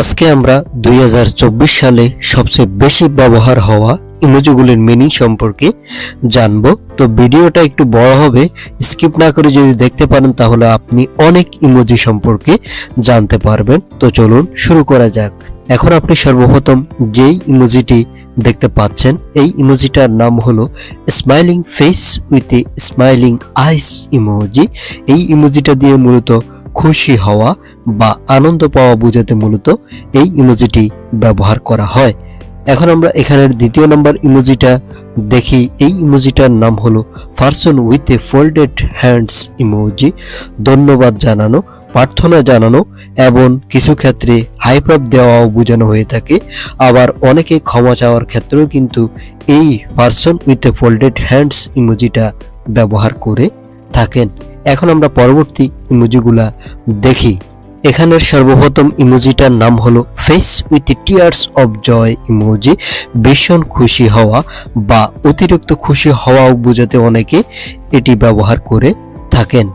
আজকে আমরা দুই হাজার চব্বিশ সালে সবচেয়ে বেশি ব্যবহার হওয়া ইমোজিগুলির মিনিং সম্পর্কে জানব। তো ভিডিওটা একটু বড় হবে, স্কিপ না করে যদি দেখতে পারেন তাহলে আপনি অনেক ইমোজি সম্পর্কে জানতে পারবেন। তো চলুন শুরু করা যাক। এখন আপনি সর্বপ্রথম যেই ইমোজিটি দেখতে পাচ্ছেন, এই ইমোজিটার নাম হলো smiling face with a smiling eyes emoji. এই ইমোজিটা দিয়ে মূলত খুশি হওয়া বা আনন্দ পাওয়া বোঝাতে মূলত এই ইমোজিটি ব্যবহার করা হয়। এখন আমরা এখানের দ্বিতীয় নম্বর ইমোজিটা দেখি। এই ইমোজিটার নাম হলো person with a folded hands emoji. ধন্যবাদ জানানো, প্রার্থনা জানানো এবং কিছু ক্ষেত্রে হাইপাপ দেওয়াও বোঝানো হয়ে থাকে। আবার অনেকে ক্ষমা চাওয়ার ক্ষেত্রেও কিন্তু এই person with a folded hands ইমোজিটা ব্যবহার করে থাকেন। এখন আমরা পরবর্তী ইমোজিগুলা দেখি। এখানের সর্বপ্রথম ইমোজিটার নাম হলো face with tears of joy emoji. ভীষণ খুশি হওয়া বা অতিরিক্ত খুশি হওয়াও বোঝাতে অনেকে এটি ব্যবহার করে থাকেন।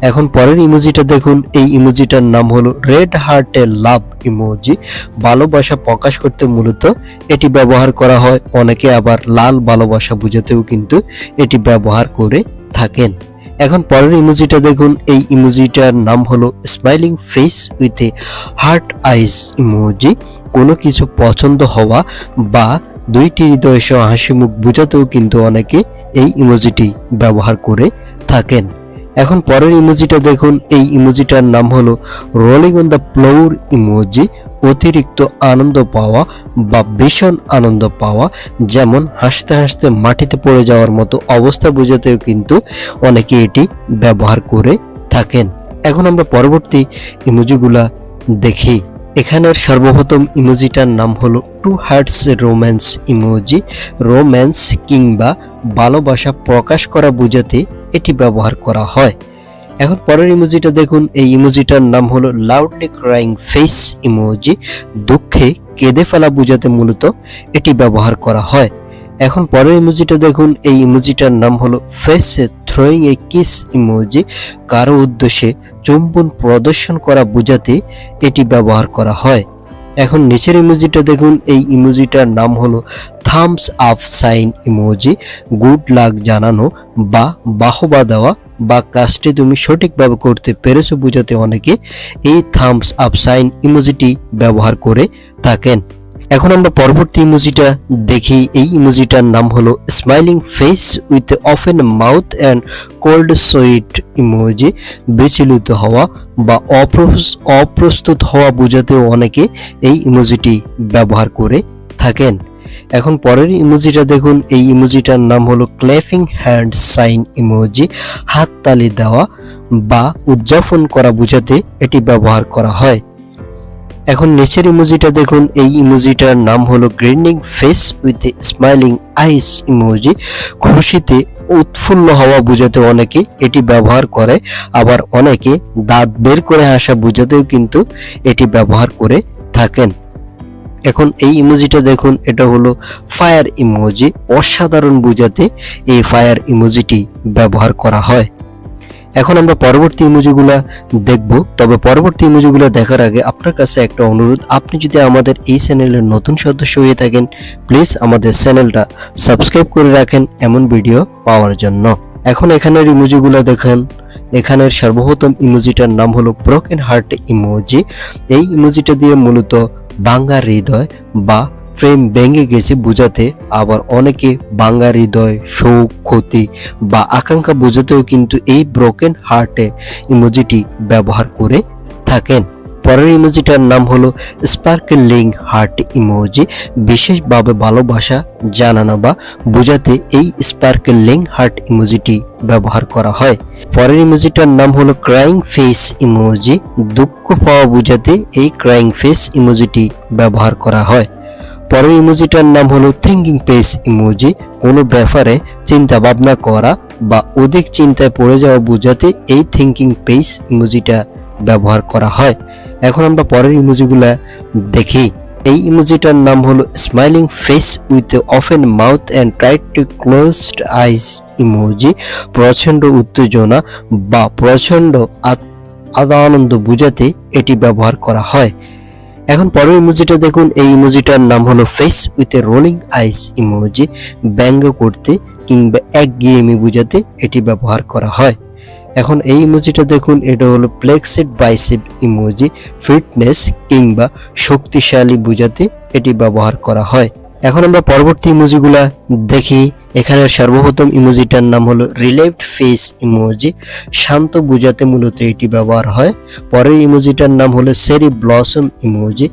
এখন পরের ইমোজিটা দেখুন। এই ইমোজিটার নাম হলো রেড হার্টের লাভ ইমোজি। ভালোবাসা প্রকাশ করতে মূলত এটি ব্যবহার করা হয়। অনেকে আবার লাল ভালোবাসা বোঝাতেও কিন্তু এটি ব্যবহার করে থাকেন। এখন পরের ইমোজিটা দেখুন। এই ইমোজিটার নাম হলো smiling face with a heart eyes emoji কোনো কিছু পছন্দ হওয়া বা দুইটি হৃদয় সহ হাসি মুখ বোঝাতেও কিন্তু অনেকে এই ইমোজিটি ব্যবহার করে থাকেন। এখন পরের ইমোজিটা দেখুন। এই ইমোজিটার নাম হলো rolling on the floor emoji অতিরিক্ত আনন্দ পাওয়া বা ভীষণ আনন্দ পাওয়া, যেমন হাসতে হাসতে মাটিতে পড়ে যাওয়ার মতো অবস্থা বোঝাতেও কিন্তু অনেকে এটি ব্যবহার করে থাকেন। এখন আমরা পরবর্তী ইমোজিগুলা দেখি। এখানের সর্বপ্রথম ইমোজিটার নাম হলো two hearts romance emoji. Romance কিংবা ভালোবাসা প্রকাশ করা বোঝাতে এটি ব্যবহার করা হয়। এখন পরের ইমোজিটা দেখুন। এই ইমোজিটার নাম হলো লাউডলি ক্রাইং ফেস ইমোজি দুঃখে কেঁদে ফেলা বোঝাতে মূলত এটি ব্যবহার করা হয়। এখন পরের ইমোজিটা দেখুন। এই ইমোজিটার নাম হলো face throwing a kiss emoji কারও উদ্দেশ্যে চুম্বন প্রদর্শন করা বোঝাতে এটি ব্যবহার করা হয়। এখন নিচের ইমোজিটা দেখুন। এই ইমোজিটার নাম হলো thumbs up sign emoji good luck জানানো বা বাহবা দেওয়া বা কাজটি তুমি সঠিকভাবে করতে পেরেছ বোঝাতে অনেকে এই থামস আপ সাইন ইমোজিটি ব্যবহার করে থাকেন। এখন আমরা পরবর্তী ইমোজিটা দেখি। এই ইমোজিটার নাম হলো smiling face with open mouth and cold sweat emoji বিচলিত হওয়া বা অপ্রস- অপ্রস্তুত হওয়া বোঝাতেও অনেকে এই ইমোজিটি ব্যবহার করে থাকেন। এখন পরের ইমোজিটা দেখুন। এই ইমোজিটার নাম হলো ক্লেফিং হ্যান্ড সাইন ইমোজি। হাততালি দেওয়া বা উদযাপন করা বোঝাতে এটি ব্যবহার করা হয়। এখন নিচের ইমোজিটা দেখুন। এই ইমোজিটার নাম হলো grinning face with smiling eyes emoji. খুশিতে উৎফুল্ল হওয়া বোঝাতে অনেকে এটি ব্যবহার করে। আবার অনেকে দাঁত বের করে আসা বোঝাতেও কিন্তু এটি ব্যবহার করে থাকেন। এখন এই ইমোজিটা দেখুন, এটা হলো ফায়ার ইমোজি অসাধারণ বোঝাতে এই ফায়ার ইমোজিটি ব্যবহার করা হয়। এখন আমরা পরবর্তী ইমোজিগুলা দেখব। তবে পরবর্তী ইমোজিগুলো দেখার আগে আপনার কাছে একটা অনুরোধ, আপনি যদি আমাদের এই চ্যানেলের নতুন সদস্য হয়ে থাকেন প্লিজ আমাদের চ্যানেলটা সাবস্ক্রাইব করে রাখেন এমন ভিডিও পাওয়ার জন্য। এখন এখানের ইমোজিগুলো দেখেন। এখানের সর্বপ্রথম ইমোজিটার নাম হলো ব্রোকেন হার্ট ইমোজি এই ইমোজিটা দিয়ে মূলত বাঙ্গা হৃদয় বা প্রেম ভেঙে গেছে বোঝাতে আবার অনেকে বাঙ্গা হৃদয়, শোক, ক্ষতি বা আকাঙ্ক্ষা বোঝাতেও কিন্তু এই ব্রোকেন হার্টে ইমোজিটি ব্যবহার করে থাকেন। পরের ইমোজিটার নাম হলো স্পার্কলিং হার্ট ইমোজি বিশেষভাবে ভালোবাসা, জানানো বা বোঝাতে এই স্পার্কলিং হার্ট ইমোজিটি ব্যবহার করা হয়। পরের ইমোজিটার নাম হলো ক্রাইং ফেস ইমোজি দুঃখ পাওয়া বোঝাতে এই ক্রাইং ফেস ইমোজিটি ব্যবহার করা হয়। পরের ইমোজিটার নাম হলো থিঙ্কিং ফেস ইমোজি কোনো ব্যাপারে চিন্তা ভাবনা করা বা অধিক চিন্তায় পড়ে যাওয়া বোঝাতে এই থিঙ্কিং পেস ইমোজিটা ব্যবহার করা হয়। এখন আমরা পরের ইমোজিগুলা দেখি। এই ইমোজিটার নাম হলো smiling face with open mouth and tightly closed eyes emoji. প্রচণ্ড উত্তেজনা বা প্রচণ্ড আত- আনন্দ বোঝাতে এটি ব্যবহার করা হয়। এখন পরের ইমোজিটা দেখুন। এই ইমোজিটার নাম হলো face with a rolling eyes emoji. ব্যঙ্গ করতে কিংবা একঘেয়েমি বোঝাতে এটি ব্যবহার করা হয়। এখন এই ইমোজিটা দেখুন, এটা হলো প্লেক্সেড বাইসেপ ইমোজি, ফিটনেস কিংবা শক্তিশালী বোঝাতে এটি ব্যবহার করা হয়। এখন আমরা পরবর্তী ইমোজিগুলা দেখি। এখানে সর্বপ্রথম ইমোজিটার নাম হলো রিলেভড ফেস ইমোজি, শান্ত বোঝাতে মূলত এটি ব্যবহার হয়। পরের ইমোজিটার নাম হলো সেরি ব্লসম ইমোজি,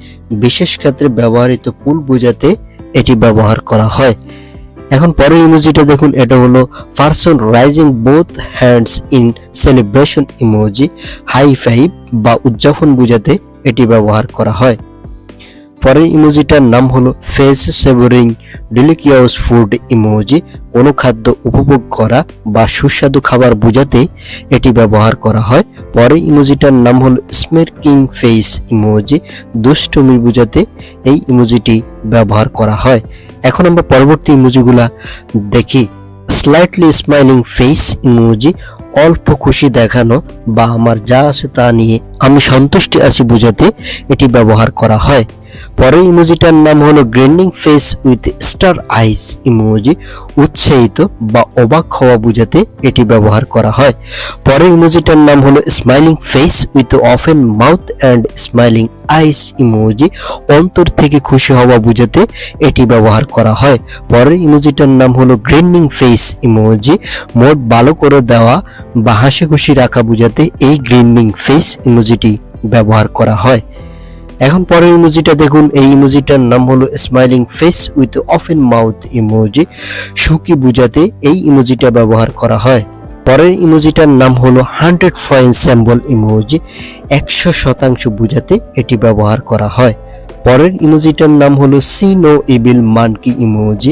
বিশেষ ক্ষেত্রে ব্যবহৃত ফুল বোঝাতে এটি ব্যবহার করা হয়। এখন পরের ইমোজিটা দেখুন, এটা হলো person raising both hands in celebration emoji high five বা উদযাপন বোঝাতে এটি ব্যবহার করা হয়। পরের ইমোজিটার নাম হলো face savouring, delicious food emoji কোনো খাদ্য উপভোগ করা বা সুস্বাদু খাবার বোঝাতে এটি ব্যবহার করা হয়। পরের ইমোজিটার নাম হলো স্মেরকিং ফেস ইমোজি দুষ্টুমি বোঝাতে এই ইমোজিটি ব্যবহার করা হয়। এখন আমরা পরবর্তী ইমোজিগুলা দেখি। স্লাইটলি স্মাইলিং ফেস ইমোজি, অল্প খুশি দেখানো বা আমার যা আছে তা নিয়ে আমি সন্তুষ্টি আছি বোঝাতে এটি ব্যবহার করা হয়। পরের ইমোজিটার নাম হলো grinning face with star eyes emoji, উৎসাহিত বা অবাক হওয়া বোঝাতে এটি ব্যবহার করা হয়। পরের ইমোজিটার নাম হলো smiling face with open mouth and smiling eyes emoji, অন্তর থেকে খুশি হওয়া বোঝাতে এটি ব্যবহার করা হয়। পরের ইমোজিটার নাম হলো গ্রেন্ডিং ফেস ইমোজি, মোট ভালো করে দেওয়া বা হাসি খুশি রাখা বোঝাতে এই গ্রিন্ডিং ফেস ইমোজিটি ব্যবহার করা হয়। এখন পরের ইমোজিটা দেখুন। এই ইমোজিটার নাম হলো smiling face with open mouth emoji. সুখী বোঝাতে এই ইমোজিটা ব্যবহার করা হয়। পরের ইমোজিটার নাম হলো হান্ড্রেড পয়েন্ট স্যাম্বল ইমোজি। একশো শতাংশ বোঝাতে এটি ব্যবহার করা হয়। পরের ইমোজিটার নাম হলো see no evil monkey emoji.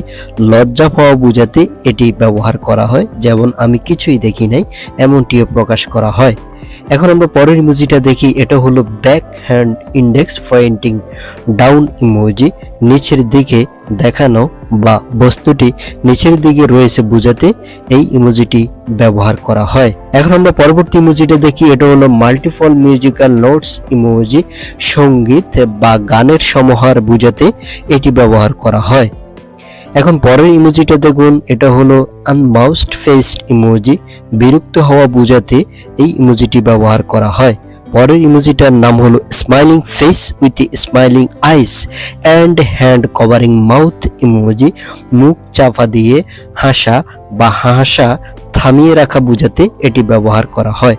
লজ্জা পাওয়া বোঝাতে এটি ব্যবহার করা হয়, যেমন আমি কিছুই দেখি নাই, এমনটিও প্রকাশ করা হয়। এখন আমরা পরের ইমোজিটা দেখি, এটা হলো back hand index pointing. Down emoji, নিচের দিকে দেখানো বা বস্তুটি নিচের দিকে রয়েছে বোঝাতে এই ইমোজিটি ব্যবহার করা হয়। এখন আমরা পরবর্তী ইমোজিটা দেখি, এটা হলো মাল্টিপল মিউজিক্যাল নোটস ইমোজি, সংগীত বা গানের সমাহার বোঝাতে এটি ব্যবহার করা হয়। এখন পরের ইমোজিটা দেখুন, এটা হলো আনমাউসড ফেসড ইমোজি বিরক্ত হওয়া বোঝাতে এই ইমোজিটি ব্যবহার করা হয়। পরের ইমোজিটার নাম হলো smiling face with smiling eyes and hand covering mouth emoji মুখ চাপা দিয়ে হাসা বা হাসা থামিয়ে রাখা বোঝাতে এটি ব্যবহার করা হয়।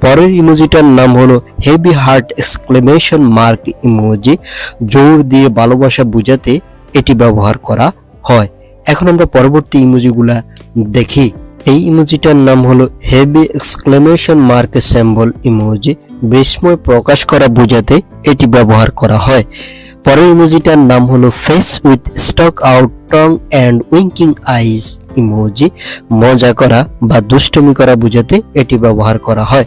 পরের ইমোজিটার নাম হলো heavy heart exclamation mark emoji জোর দিয়ে ভালোবাসা বোঝাতে এটি ব্যবহার করা হয়। এখন আমরা পরবর্তী ইমোজিগুলা দেখি। এই ইমোজিটার নাম হলো heavy exclamation mark symbol emoji. বিস্ময় প্রকাশ করা বোঝাতে এটি ব্যবহার করা হয়। পরের ইমোজিটার নাম হলো face with stuck out tongue and winking eyes emoji. মজা করা বা দুষ্টমি করা বোঝাতে এটি ব্যবহার করা হয়।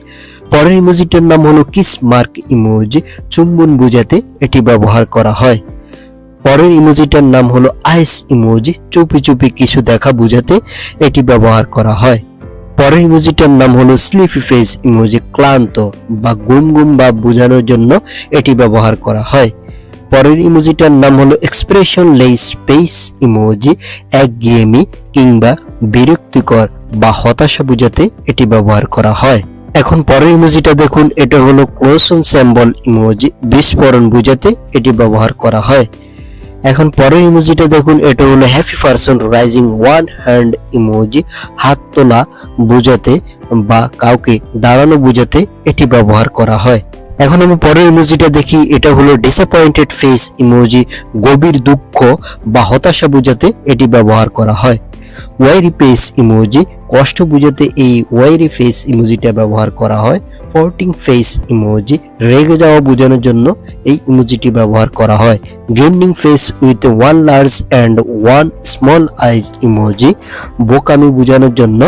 পরের ইমোজিটার নাম হলো কিস মার্ক ইমোজি। চুম্বন বোঝাতে এটি ব্যবহার করা হয়। পরের ইমোজিটার নাম হলো আইস ইমোজি। চুপি চুপি কিছু দেখা বোঝাতে এটি ব্যবহার করা হয়। পরের ইমোজিটার নাম হলো স্লিপি ফেস ইমোজি, ক্লান্ত বা গুম গুম বা বোঝানোর জন্য এটি ব্যবহার করা হয়। পরের ইমোজিটার নাম হলো এক্সপ্রেশন লেস স্পেস ইমোজি, একঘেয়েমি কিংবা বিরক্তিকর বা হতাশা বোঝাতে এটি ব্যবহার করা হয়। এখন পরের ইমোজিটা দেখুন, এটা হলো ক্লোশন স্যাম্বল ইমোজি, বিস্ফোরণ বোঝাতে এটি ব্যবহার করা হয়। এখন পরের ইমোজিটা দেখুন, এটা হলো happy person raising one hand emoji হাত তোলা বোঝাতে বা কাউকে দাঁড়ানো বোঝাতে এটি ব্যবহার করা হয়। এখন আমি পরের ইমোজিটা দেখি, এটা হলো ডিসঅ্যাপয়েন্টেড ফেস ইমোজি গভীর দুঃখ বা হতাশা বোঝাতে এটি ব্যবহার করা হয়। ওয়াইরি ফেস ইমোজি কষ্ট বোঝাতে এই ওয়াইরি ফেস ইমোজিটা ব্যবহার করা হয় ফোর্টিং ফেস ইমোজি, রেগে যাওয়া বোঝানোর জন্য এই ইমোজিটি ব্যবহার করা হয়। Grinning face with one large and one small eyes emoji, বোকামি বোঝানোর জন্য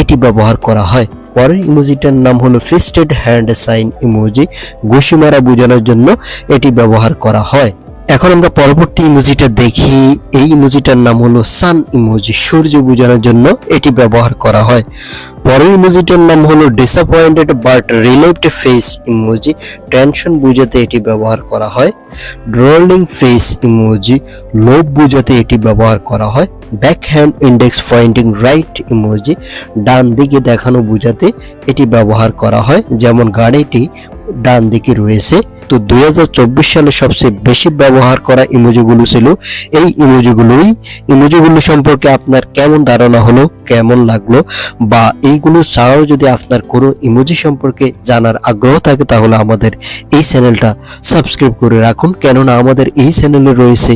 এটি ব্যবহার করা হয়। পরের ইমোজিটার নাম হলো ফিস্টেড হ্যান্ড সাইন ইমোজি, ঘুষি মারা বোঝানোর জন্য এটি ব্যবহার করা হয়। এখন আমরা পরবর্তী ইমোজিটা দেখি। এই ইমোজিটার নাম হলো সান ইমোজি। সূর্য বোঝানোর জন্য এটি ব্যবহার করা হয়। পরের ইমোজিটার নাম হলো disappointed but relieved face emoji. Tension বোঝাতে এটি ব্যবহার করা হয়। Drooling face emoji. লোভ বোঝাতে এটি ব্যবহার করা হয়। Back hand index pointing right emoji. ডান দিকে দেখানো বোঝাতে এটি ব্যবহার করা হয়। যেমন গাড়িটি ডান দিকে রয়েছে। তো দু হাজার চব্বিশ সালে সবচেয়ে বেশি ব্যবহার করা ইমোজিগুলো ছিল এই ইমোজিগুলোই। ইমোজিগুলো সম্পর্কে আপনার কেমন ধারণা হলো, কেমন লাগল, বা এইগুলো ছাড়াও যদি আপনার কোনো ইমোজি সম্পর্কে জানার আগ্রহ থাকে তাহলে আমাদের এই চ্যানেলটা সাবস্ক্রাইব করে রাখুন। কেননা আমাদের এই চ্যানেলে রয়েছে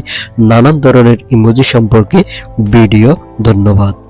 নানান ধরনের ইমোজি সম্পর্কে ভিডিও। ধন্যবাদ।